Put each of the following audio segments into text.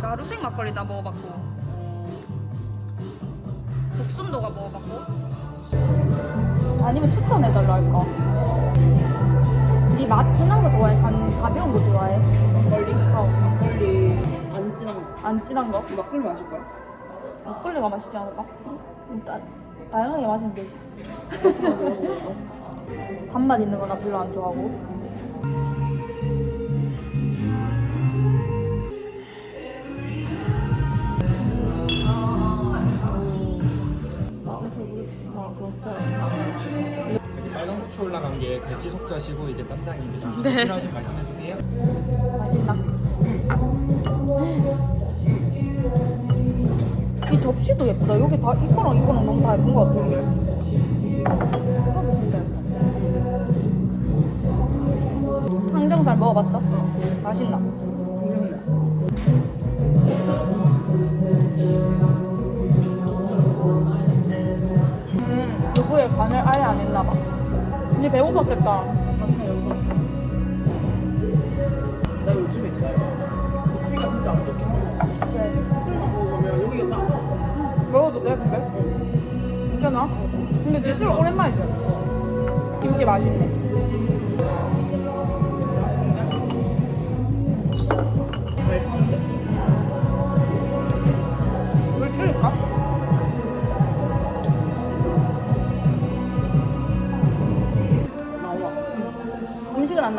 나루생 막걸리 나 먹어봤고 복순도가 먹어봤고 아니면 추천해달라 할까? 니맛 진한 거 좋아해? 간, 가벼운 거 좋아해? 막걸리? 어. 막걸리 안 진한 거. 안 진한 거? 막걸리 마실 거야? 막걸리가 맛있지 않을까? 음, 따, 다양하게 마시면 되지 어, 맛있다. 단맛 있는 거 나 별로 안 좋아하고 아. 여기 빨간 고추 올라간 게 갈치 속자시고 이게 쌈장입니다. 네. 필요하신 말씀해 주세요. 맛있다 이 접시도 예쁘다 여기 다 이거랑 이거랑 너무 다 예쁜 것 이거 진짜 예뻐 항정살 먹어봤어? 음, 두부에 간을 아예 안 했나 봐. 근데 배고팠겠다. 나 요즘에 커피가 진짜 안 좋긴 해. 그래. 술만 먹으면 여기가 딱 먹어도 돼, 근데? 괜찮아? 근데 니술 오랜만이지? 김치 맛있네.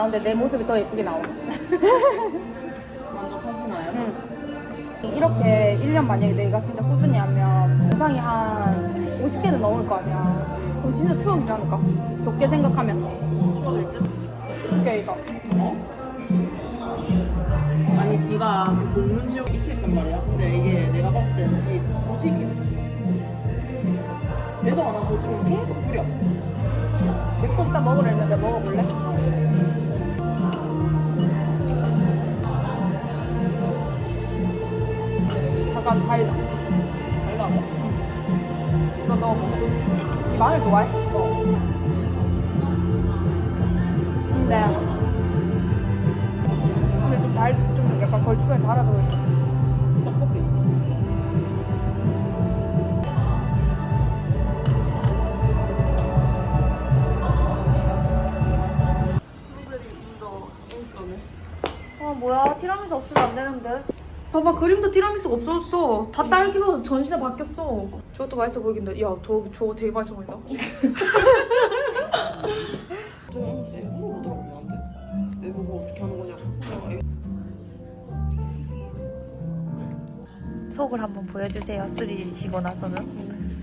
나오는데 내 모습이 더 예쁘게 나와. 만족하시나요? 응. 이렇게 1년 만약에 내가 진짜 꾸준히 하면 영상이 한 50개는 넘을 거 아니야. 그럼 진짜 추억이지 않을까? 좋게 생각하면. 추억일 듯? 오케이, 이거. 아니 지가 그 공문 지옥 미쳐있단 말이야. 근데 이게 내가 봤을 때는 지 고집이야. 내도 안한 고집을 계속 부려. 딱 먹으려 했는데 먹어볼래? 약간 달다. 달라고? 이거 넣어봐. 마늘 좋아해? 어. 근데 근데 좀 달, 좀 약간 걸쭉하게 달아서 그래. 떡볶이. 스트로베리 인도 인스네. 아 뭐야 티라미수 없으면 안 되는데. 봐봐 그림도 티라미수가 없어졌어. 다 딸기로 전신에 바뀌었어. 저것도 맛있어 보이긴데. 야, 저 저거 되게 맛있어 보인다. 좀 쎄. 물어보더라고 나한테. 내가 뭐 어떻게 하는 거냐고. 내가 이거 속을 한번 보여주세요. 쓰리지시고 나서는.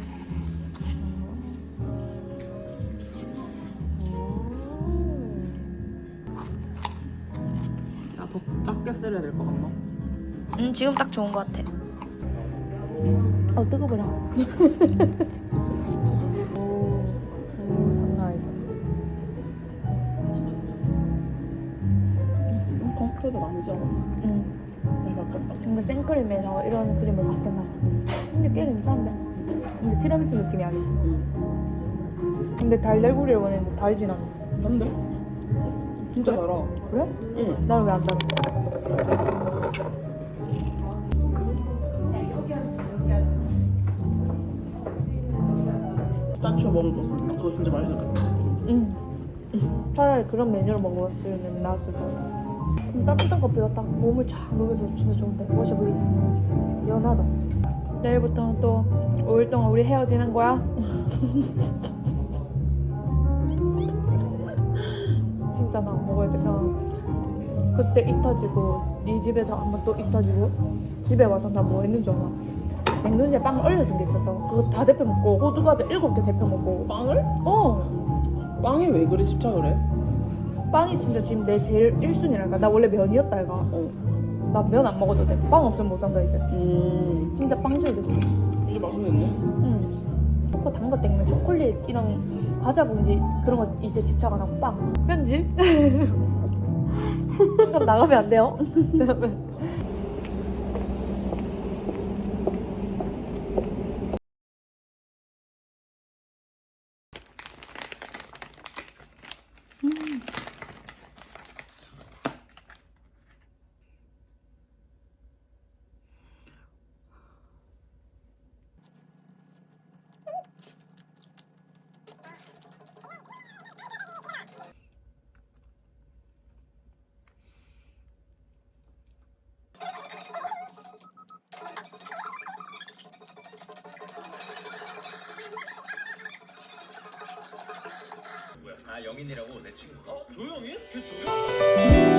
야더 작게 썰어야 될 것 같나? 음 지금 딱 좋은 것 같아. 어 뜨거워라. 오, 오 장난. 음. 많이. 근데 생크림에서 이런 크림을 봐. 근데 꽤 괜찮은데. 근데 티라미수 느낌이 아니야. 응. 근데 달달구리를 원했는데 달진 않아. 난데? 진짜 달아. 그래? 응. 나는 왜안 달아? 스타치오 먹어도 그거 진짜 맛있었겠다. 응. 차라리 그런 메뉴를 먹었으면 나았을 것 같아. 음, 따뜻한 커피가 딱 몸을 쫙 녹여서 진짜 좋은데 워셔블리 연하다. 내일부터는 또 5일 동안 우리 헤어지는 거야? 진짜 나 안 먹어야겠다. 그때 입 터지고 네 집에서 한번 또입 터지고 집에 와서 나 뭐 했는 줄 알아? 냉동실에 빵을 얼려둔 게 있었어. 그거 다 데펴 먹고 호두 과자 일곱 개 데펴 먹고. 빵을? 어. 빵에 왜 그리 집착을 해? 빵이 진짜 지금 내 제일 1순위랄까. 나 원래 면이었다 이가. 어. 나 면 안 먹어도 돼. 빵 없으면 못 산다 이제. 음. 진짜 빵실 됐어. 이게 맛있겠네. 응. 초코 단 거 땡면 초콜릿 이런 과자 봉지 그런 거 이제 집착 안 하고 빵. 편지? 그럼 나가면 안 돼요? 조 영인이라고 내 친구. 어 조영인? 그 조영인?